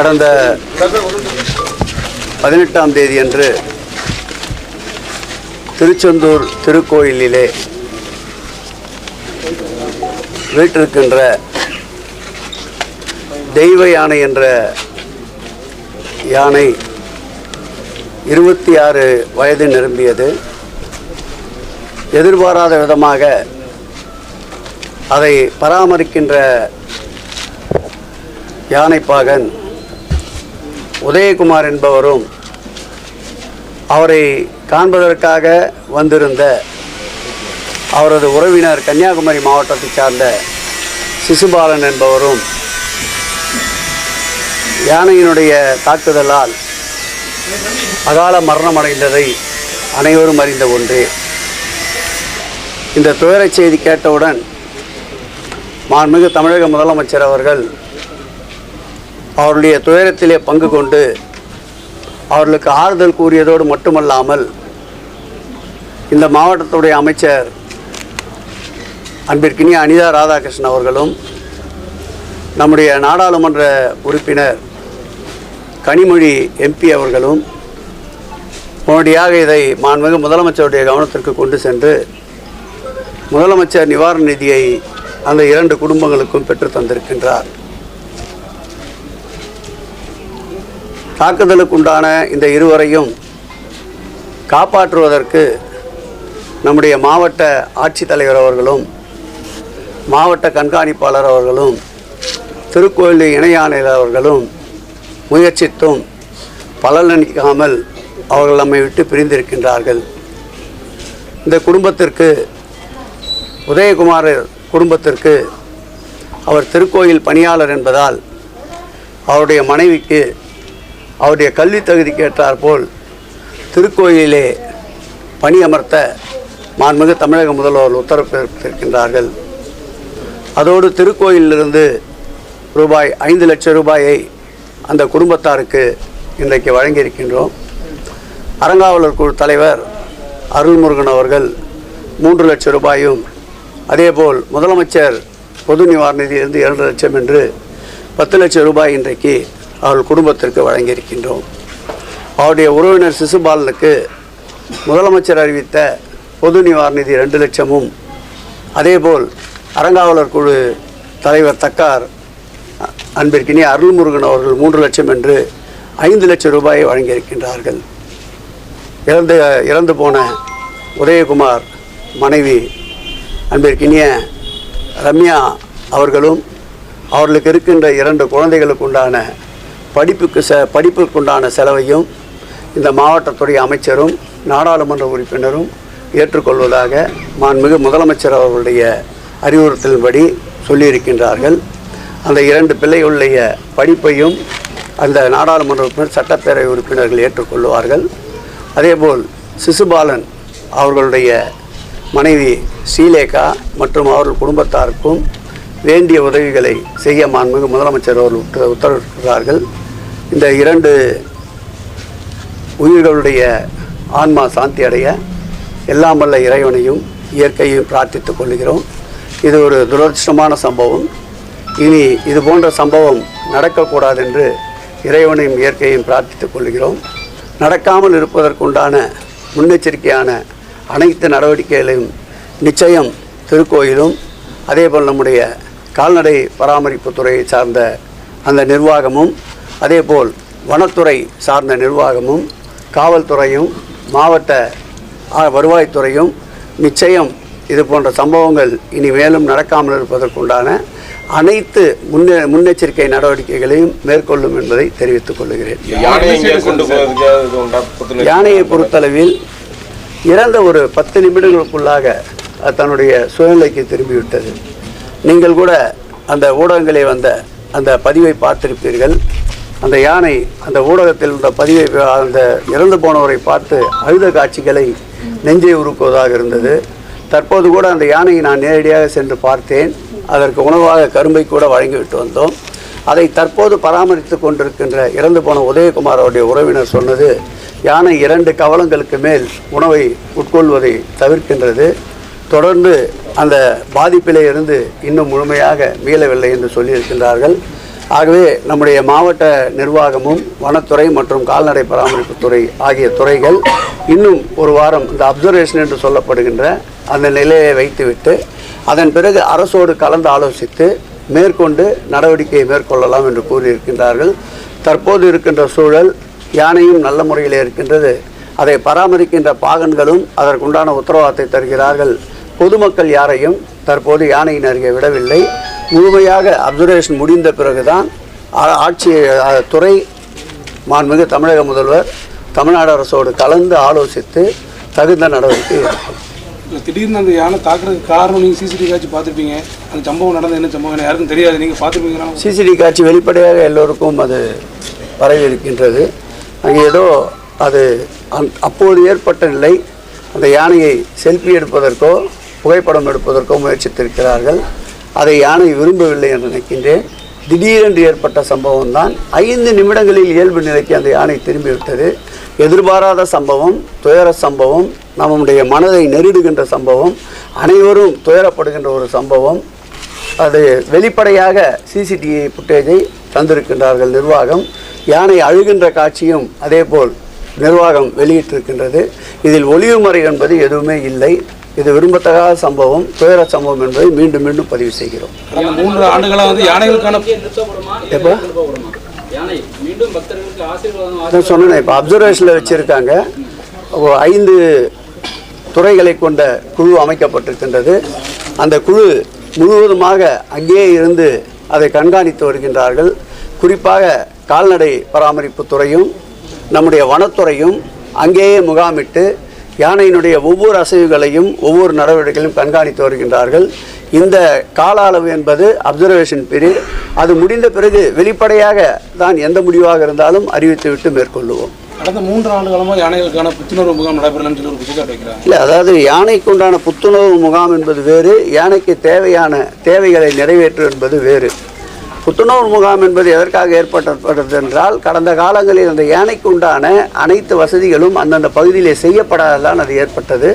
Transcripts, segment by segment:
கடந்த பதினெட்டாம் தேதி அன்று திருச்செந்தூர் திருக்கோயிலிலே வீட்டிருக்கின்ற தெய்வ யானை என்ற யானை இருபத்தி ஆறு வயது நிரம்பியது. எதிர்பாராத விதமாக அதை பராமரிக்கின்ற யானைப்பாகன் உதயகுமார் என்பவரும் அவரை காண்பதற்காக வந்திருந்த அவரது உறவினர் கன்னியாகுமரி மாவட்டத்தைச் சார்ந்த சிசுபாலன் என்பவரும் யானையினுடைய தாக்குதலால் அகால மரணமடைந்ததை அனைவரும் அறிந்த ஒன்றே. இந்த துயரச் செய்தி கேட்டவுடன் மாண்புமிகு தமிழக முதலமைச்சர் அவர்கள் அவருடைய துயரத்திலே பங்கு கொண்டு அவர்களுக்கு ஆறுதல் கூறியதோடு மட்டுமல்லாமல் இந்த மாவட்டத்துடைய அமைச்சர் அன்பிற்கினிய அனிதா ராதாகிருஷ்ணன் அவர்களும் நம்முடைய நாடாளுமன்ற உறுப்பினர் கனிமொழி எம்பி அவர்களும் உடனடியாக இதை மாண்புமிகு முதலமைச்சருடைய கவனத்திற்கு கொண்டு சென்று முதலமைச்சர் நிவாரண நிதியை அந்த இரண்டு குடும்பங்களுக்கும் பெற்று தந்திருக்கின்றார். தாக்குதலுக்குண்டான இந்த இருவரையும் காப்பாற்றுவதற்கு நம்முடைய மாவட்ட ஆட்சித்தலைவர் அவர்களும் மாவட்ட கண்காணிப்பாளர் அவர்களும் திருக்கோயில் இணையாணையர் அவர்களும் முயற்சித்தும் பலனளிக்காமல் அவர்கள் நம்மை விட்டு பிரிந்திருக்கின்றார்கள். இந்த குடும்பத்திற்கு உதயகுமார் குடும்பத்திற்கு அவர் திருக்கோயில் பணியாளர் என்பதால் அவருடைய மனைவிக்கு அவருடைய கல்வி தகுதிக்கு ஏற்றாற்போல் திருக்கோயிலே பணியமர்த்த மாண்புமிகு தமிழக முதல்வர் உத்தரவு பிறப்பித்திருக்கின்றார்கள். அதோடு திருக்கோயிலிருந்து ரூபாய் ஐந்து லட்சம் ரூபாயை அந்த குடும்பத்தாருக்கு இன்றைக்கு வழங்கியிருக்கின்றோம். அறங்காவலர் குழு தலைவர் அருள்முருகன் அவர்கள் மூன்று லட்சம் ரூபாயும் அதேபோல் முதலமைச்சர் பொது நிவாரண நிதியிலிருந்து இரண்டு லட்சம் என்று பத்து லட்சம் ரூபாய் இன்றைக்கு அவர்கள் குடும்பத்திற்கு வழங்கியிருக்கின்றோம். அவருடைய உறவினர் சிசுபாலனுக்கு முதலமைச்சர் அறிவித்த பொது நிவாரண நிதி ரெண்டு லட்சமும். அதேபோல் அறங்காவலர் குழு தலைவர் தக்கார் அன்பிற்கினி அருள்முருகன் அவர்கள் மூன்று லட்சம் என்று ஐந்து லட்சம் ரூபாயை வழங்கியிருக்கின்றார்கள். இறந்து இறந்து போன உதயகுமார் மனைவி அன்பிற்கினிய ரம்யா அவர்களும் அவர்களுக்கு இருக்கின்ற இரண்டு குழந்தைகளுக்கு உண்டான படிப்புக்கு ச படிப்புக்குண்டான செலவையும் இந்த மாவட்டத்துடைய அமைச்சரும் நாடாளுமன்ற உறுப்பினரும் ஏற்றுக்கொள்வதாக மாண்புமிகு முதலமைச்சர் அவர்களுடைய அறிவுறுத்தலின்படி சொல்லியிருக்கின்றார்கள். அந்த இரண்டு பிள்ளைகளுடைய படிப்பையும் அந்த நாடாளுமன்ற உறுப்பினர் சட்டப்பேரவை உறுப்பினர்கள் ஏற்றுக்கொள்வார்கள். அதேபோல் சிசுபாலன் அவர்களுடைய மனைவி ஸ்ரீலேகா மற்றும் அவர்கள் குடும்பத்தாருக்கும் வேண்டிய உதவிகளை செய்ய மாண்புமிகு முதலமைச்சர் அவர்கள் உத்த- உத்தரவிட்டிருக்கிறார்கள். இந்த இரண்டு உயிர்களுடைய ஆன்மா சாந்தி அடைய எல்லாம் வல்ல இறைவனையும் இயற்கையும் பிரார்த்தித்துக் கொள்கிறோம். இது ஒரு துரதிருஷ்டமான சம்பவம். இனி இது போன்ற சம்பவம் நடக்கக்கூடாது என்று இறைவனையும் இயற்கையும் பிரார்த்தித்துக் கொள்கிறோம். நடக்காமல் இருப்பதற்குண்டான முன்னெச்சரிக்கையான அனைத்து நடவடிக்கைகளையும் நிச்சயம் திருக்கோயிலும் அதேபோல் நம்முடைய கால்நடை பராமரிப்பு துறையை சார்ந்த அந்த நிர்வாகமும் அதேபோல் வனத்துறை சார்ந்த நிர்வாகமும் காவல்துறையும் மாவட்ட வருவாய்த்துறையும் நிச்சயம் இது போன்ற சம்பவங்கள் இனி மேலும் நடக்காமல் இருப்பதற்குண்டான அனைத்து முன்னே முன்னெச்சரிக்கை நடவடிக்கைகளையும் மேற்கொள்ளும் என்பதை தெரிவித்துக் கொள்கிறேன். யானையை பொறுத்தளவில் இறந்த ஒரு பத்து நிமிடங்களுக்குள்ளாக தன்னுடைய சுயநிலைக்கு திரும்பிவிட்டது. நீங்கள் கூட அந்த ஊடகங்களே வந்த அந்த பதிவை பார்த்திருப்பீர்கள். அந்த யானை அந்த ஊடகத்தில் இந்த பதிவை அந்த இறந்து போனவரை பார்த்து அழுத காட்சிகளை நெஞ்சை உருக்குவதாக இருந்தது. தற்போது கூட அந்த யானையை நான் நேரடியாக சென்று பார்த்தேன். அதற்கு உணவாக கரும்பை கூட வழங்கிவிட்டு வந்தோம். அதை தற்போது பராமரித்து கொண்டிருக்கின்ற இறந்து போன உதயகுமார் அவருடைய உறவினர் சொன்னது யானை இரண்டு கவலங்களுக்கு மேல் உணவை உட்கொள்வதை தவிர்க்கின்றது. தொடர்ந்து அந்த பாதிப்பிலே இருந்து இன்னும் முழுமையாக மீளவில்லை என்று சொல்லியிருக்கின்றார்கள். ஆகவே நம்முடைய மாவட்ட நிர்வாகமும் வனத்துறை மற்றும் கால்நடை பராமரிப்பு துறை ஆகிய துறைகள் இன்னும் ஒரு வாரம் இந்த அப்சர்வேஷன் என்று சொல்லப்படுகின்ற அந்த நிலையை வைத்துவிட்டு அதன் பிறகு அரசோடு கலந்து ஆலோசித்து மேற்கொண்டு நடவடிக்கையை மேற்கொள்ளலாம் என்று கூறியிருக்கின்றார்கள். தற்போது இருக்கின்ற சூழல் யானையும் நல்ல முறையில் இருக்கின்றது. அதை பராமரிக்கின்ற பாகன்களும் அதற்குண்டான உத்தரவாதத்தை தருகிறார்கள். பொதுமக்கள் யாரையும் தற்போது யானையின் அருகே விடவில்லை. முழுமையாக அப்சர்வேஷன் முடிந்த பிறகுதான் ஆட்சி துறை மாண்புமிகு தமிழக முதல்வர் தமிழ்நாடு அரசோடு கலந்து ஆலோசித்து தகுந்த நடவடிக்கை திடீர்னு அந்த யானை தாக்குறதுக்கு காரணம் நீங்கள் சிசிடிவி காட்சி பார்த்துருப்பீங்க. அந்த சம்பவம் நடந்த என்ன சம்பவம் யாருக்கும் தெரியாது. நீங்கள் பார்த்துருப்பீங்களா? சிசிடி காட்சி வெளிப்படையாக எல்லோருக்கும் அது பரவி இருக்கின்றது அங்கே ஏதோ அது அந் அப்போது ஏற்பட்ட நிலை அந்த யானையை செல்ஃபி எடுப்பதற்கோ புகைப்படம் எடுப்பதற்கோ முயற்சித்திருக்கிறார்கள். அதை யானை விரும்பவில்லை என்று நினைக்கின்றேன். திடீரென்று ஏற்பட்ட சம்பவம் தான் ஐந்து நிமிடங்களில் இயல்பு நிலைக்கு அந்த யானை திரும்பிவிட்டது. எதிர்பாராத சம்பவம் துயர சம்பவம் நம்முடைய மனதை நெருடுகின்ற சம்பவம் அனைவரும் துயரப்படுகின்ற ஒரு சம்பவம். அது வெளிப்படையாக சிசிடிவி ஃபுட்டேஜை தந்திருக்கின்றார்கள் நிர்வாகம். யானை அழுகின்ற காட்சியும் அதேபோல் நிர்வாகம் வெளியிட்டிருக்கின்றது. இதில் ஒளிவுமறை என்பது எதுவுமே இல்லை. இது விரும்பத்தகாத சம்பவம் துயர சம்பவம் என்பதை மீண்டும் மீண்டும் பதிவு செய்கிறோம். மூன்று ஆண்டுகளாக வந்து யானைகளுக்கான எப்போ? நிறுத்தப்படுமா யானை மீண்டும் பக்தர்களுக்கு ஆசீர்வாதம் அதான் சொன்னேன் இப்போ அப்சர்வேஷனில் வச்சுருக்காங்க. ஐந்து துறைகளை கொண்ட குழு அமைக்கப்பட்டிருக்கின்றது. அந்த குழு முழுவதுமாக அங்கேயே இருந்து அதை கண்காணித்து வருகின்றார்கள். குறிப்பாக கால்நடை பராமரிப்பு துறையும் நம்முடைய வனத்துறையும் அங்கேயே முகாமிட்டு யானையினுடைய ஒவ்வொரு அசைவுகளையும் ஒவ்வொரு நடவடிக்கைகளையும் கண்காணித்து வருகின்றார்கள். இந்த கால அளவு என்பது அப்சர்வேஷன் பீரியட் அது முடிந்த பிறகு வெளிப்படையாக தான் எந்த முடிவாக இருந்தாலும் அறிவித்துவிட்டு மேற்கொள்ளுவோம். கடந்த மூன்று ஆண்டு காலமாக யானைகளுக்கான புத்துணர்வு முகாம் நடைபெறலன்னு சொல்லி ஒரு குற்றச்சாட்டு வைக்கிறாங்க. இல்லை அதாவது யானைக்கு உண்டான புத்துணர்வு முகாம் என்பது வேறு யானைக்கு தேவையான தேவைகளை நிறைவேற்று என்பது வேறு. புத்துணர்வு முகாம் என்பது எதற்காக ஏற்பட்டது என்றால் கடந்த காலங்களில் அந்த யானைக்கு உண்டான அனைத்து வசதிகளும் அந்தந்த பகுதியிலே செய்யப்படாததான் அது ஏற்பட்டது.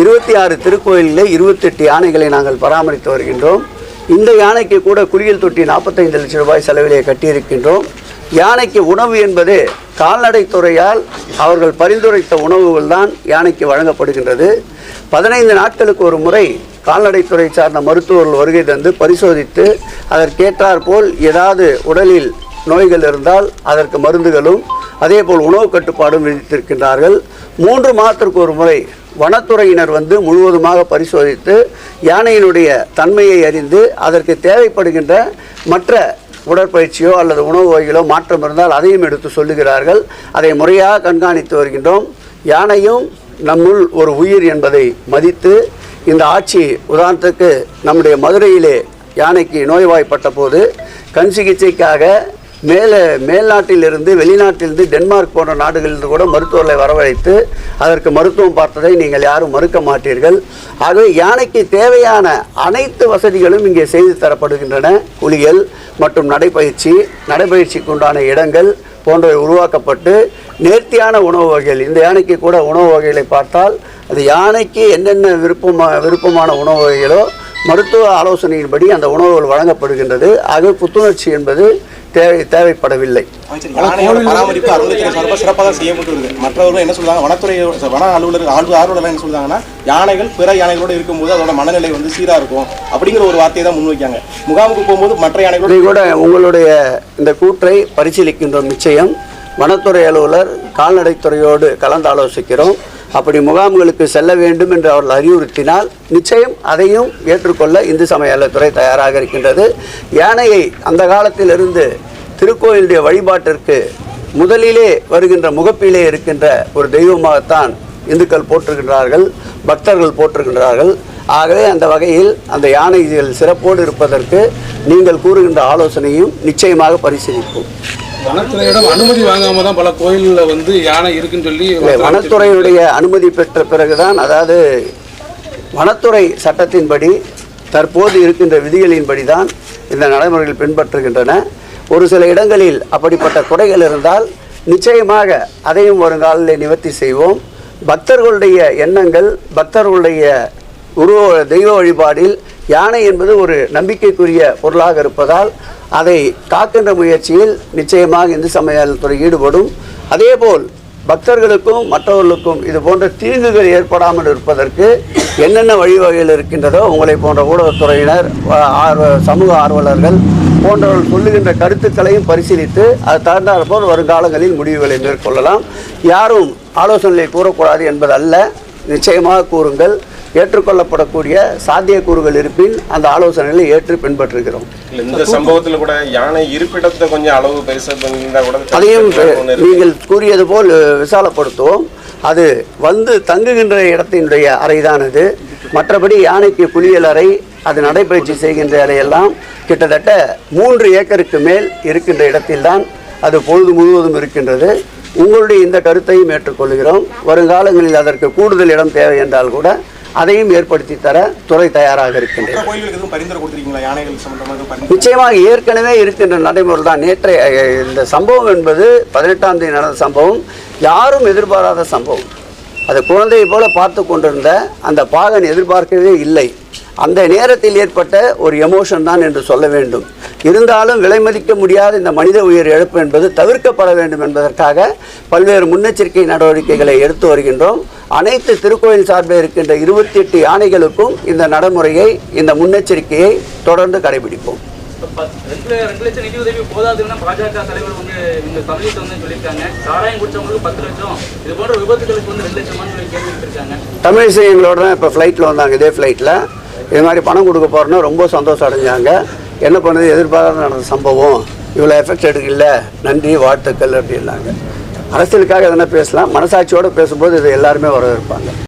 இருபத்தி ஆறு திருக்கோயிலில் இருபத்தெட்டு யானைகளை நாங்கள் பராமரித்து வருகின்றோம். இந்த யானைக்கு கூட குளியல் தொட்டி நாற்பத்தைந்து லட்சம் ரூபாய் செலவிலே கட்டியிருக்கின்றோம். யானைக்கு உணவு என்பது கால்நடைத்துறையால் அவர்கள் பரிந்துரைத்த உணவுகள் தான் யானைக்கு வழங்கப்படுகின்றது. பதினைந்து நாட்களுக்கு ஒரு முறை கால்நடைத்துறை சார்ந்த மருத்துவர்கள் வருகை தந்து பரிசோதித்து அதற்கேற்றாற் போல் ஏதாவது உடலில் நோய்கள் இருந்தால் அதற்கு மருந்துகளும் அதேபோல் உணவு கட்டுப்பாடும் விதித்திருக்கின்றார்கள். மூன்று மாதத்திற்கு ஒரு முறை வனத்துறையினர் வந்து முழுவதுமாக பரிசோதித்து யானையினுடைய தன்மையை அறிந்து அதற்கு தேவைப்படுகின்ற மற்ற உடற்பயிற்சியோ அல்லது உணவு வகைகளோ மாற்றம் இருந்தால் அதையும் எடுத்து சொல்லுகிறார்கள். அதை முறையாக கண்காணித்து வருகின்றோம். யானையும் நம்முள் ஒரு உயிர் என்பதை மதித்து இந்த ஆட்சி உதாரணத்துக்கு நம்முடைய மதுரையிலே யானைக்கு நோய்வாய்ப்பட்ட போது கண் சிகிச்சைக்காக மேலே மேல்நாட்டிலிருந்து வெளிநாட்டிலிருந்து டென்மார்க் போன்ற நாடுகளிலிருந்து கூட மருத்துவர்களை வரவழைத்து அதற்கு மருத்துவம் பார்த்ததை நீங்கள் யாரும் மறுக்க மாட்டீர்கள். ஆகவே யானைக்கு தேவையான அனைத்து வசதிகளும் இங்கே செய்து தரப்படுகின்றன. குளியல் மற்றும் நடைப்பயிற்சி நடைப்பயிற்சிக்கு உண்டான இடங்கள் போன்றவை உருவாக்கப்பட்டு நேர்த்தியான உணவு வகைகள் இந்த யானைக்கு கூட உணவு வகைகளை பார்த்தால் அது யானைக்கு என்னென்ன விருப்பமா விருப்பமான உணவு வகைகளோ மருத்துவ ஆலோசனையின்படி அந்த உணவுகள் வழங்கப்படுகின்றது. ஆகவே புத்துணர்ச்சி என்பது தேவை தேவைப்படவில்லை. மற்றவர்கள் என்ன சொல்றாங்க? வனத்துறை வன அலுவலர் ஆழ்வு ஆர்வலர் என்ன சொல்றாங்கன்னா யானைகள் பிற யானைகளோட இருக்கும்போது அதோட மனநிலை வந்து சீரா இருக்கும் அப்படிங்கிற ஒரு வார்த்தையை தான் முன்வைக்காங்க முகாமுக்கு போகும்போது மற்ற யானைகளோட கூட உங்களுடைய இந்த கூற்றை பரிசீலிக்கின்றோம் நிச்சயம். வனத்துறை அலுவலர் கால்நடைத்துறையோடு கலந்து ஆலோசிக்கிறோம். அப்படி முகாம்களுக்கு செல்ல வேண்டும் என்று அவர்கள் அறிவுறுத்தினால் நிச்சயம் அதையும் ஏற்றுக்கொள்ள இந்து சமய அறத்துறை தயாராக இருக்கின்றது. யானையை அந்த காலத்திலிருந்து திருக்கோயிலுடைய வழிபாட்டிற்கு முதலிலே வருகின்ற முகப்பிலே இருக்கின்ற ஒரு தெய்வமாகத்தான் இந்துக்கள் போற்றுகின்றார்கள் பக்தர்கள் போற்றுகின்றார்கள். ஆகவே அந்த வகையில் அந்த யானைகள் சிறப்போடு இருப்பதற்கு நீங்கள் கூறுகின்ற ஆலோசனையும் நிச்சயமாக பரிசீலிப்போம். வனத்துறையிடம் அனுமதி வாங்காம தான் பல கோயில்களில் வந்து யானை இருக்குன்னு சொல்லி இல்லை, வனத்துறையினுடைய அனுமதி பெற்ற பிறகுதான் அதாவது வனத்துறை சட்டத்தின்படி தற்போது இருக்கின்ற விதிகளின்படி தான் இந்த நடைமுறைகள் பின்பற்றுகின்றன. ஒரு சில இடங்களில் அப்படிப்பட்ட குறைகள் இருந்தால் நிச்சயமாக அதையும் வருங்காலில் நிவர்த்தி செய்வோம். பக்தர்களுடைய எண்ணங்கள் பக்தர்களுடைய குரு தெய்வ வழிபாடில் யானை என்பது ஒரு நம்பிக்கைக்குரிய பொருளாக இருப்பதால் அதை காக்கின்ற முயற்சியில் நிச்சயமாக இந்து சமயத்துறை ஈடுபடும். அதேபோல் பக்தர்களுக்கும் மற்றவர்களுக்கும் இது போன்ற தீங்குகள் ஏற்படாமல் இருப்பதற்கு என்னென்ன வழிவகைகள் இருக்கின்றதோ உங்களை போன்ற ஊடகத்துறையினர் ஆர்வ சமூக ஆர்வலர்கள் போன்றவர்கள் சொல்லுகின்ற கருத்துக்களையும் பரிசீலித்து அது தகுந்தாற்போல் வருங்காலங்களில் முடிவுகளை மேற்கொள்ளலாம். யாரும் ஆலோசனையை கூறக்கூடாது என்பது அல்ல நிச்சயமாக கூறுங்கள். ஏற்றுக்கொள்ளப்படக்கூடிய சாத்தியக்கூறுகள் இருப்பின் அந்த ஆலோசனைகளை ஏற்று பின்பற்றுகிறோம். இந்த சம்பவத்துல கூட யானை இருப்பிடத்தை கொஞ்சம் அளவு பண்ணியிருந்தா கூட அதையும். நீங்கள் கூறியது போல் விசாலப்படுத்துவோம். அது வந்து தங்குகின்ற இடத்தினுடைய அறைதான் அது மற்றபடி யானைக்கு குளியல் அறை அது நடைபயிற்சி செய்கின்ற அறையெல்லாம் கிட்டத்தட்ட மூன்று ஏக்கருக்கு மேல் இருக்கின்ற இடத்தில்தான் அது பொழுது முழுவதும் இருக்கின்றது. உங்களுடைய இந்த கருத்தையும் ஏற்றுக்கொள்கிறோம். வருங்காலங்களில் அதற்கு கூடுதல் இடம் தேவை என்றால் கூட அதையும் ஏற்படுத்தி தர துறை தயாராக இருக்கின்றது. நிச்சயமாக ஏற்கனவே இருக்கின்ற நடைமுறை தான் நேற்றைய அஹ், இந்த சம்பவம் என்பது பதினெட்டாம் தேதி நடந்த சம்பவம். யாரும் எதிர்பாராத சம்பவம். அது குழந்தையை போல பார்த்து கொண்டிருந்த அந்த பாகன் எதிர்பார்க்கவே இல்லை. அந்த நேரத்தில் ஏற்பட்ட ஒரு எமோஷன் தான் என்று சொல்ல வேண்டும். இருந்தாலும் விலை மதிக்க முடியாத இந்த மனித உயிர் இழப்பு என்பது தவிர்க்கப்பட வேண்டும் என்பதற்காக பல்வேறு முன்னெச்சரிக்கை நடவடிக்கைகளை எடுத்து வருகின்றோம். அனைத்து திருக்கோயில் சார்பில் இருக்கின்ற இருபத்தி எட்டு யானைகளுக்கும் இந்த நடைமுறையை இந்த முன்னெச்சரிக்கையை தொடர்ந்து கடைபிடிப்போம். தமிழிசை எங்களோட இப்போ ஃப்ளைட்டில் வந்தாங்க இதே ஃப்ளைட்டில் இது மாதிரி பணம் கொடுக்க போகிறோன்னு ரொம்ப சந்தோஷம் அடைஞ்சாங்க. என்ன பண்ணுது? எதிர்பாராத நடந்த சம்பவம். இவ்வளோ எஃபெக்ட் எடுக்கல. நன்றி வாழ்த்துக்கள் அப்படின்னாங்க. அரசியலுக்காக எதனா பேசலாம் மனசாட்சியோடு பேசும்போது இது எல்லாருமே வரவேற்பாங்க.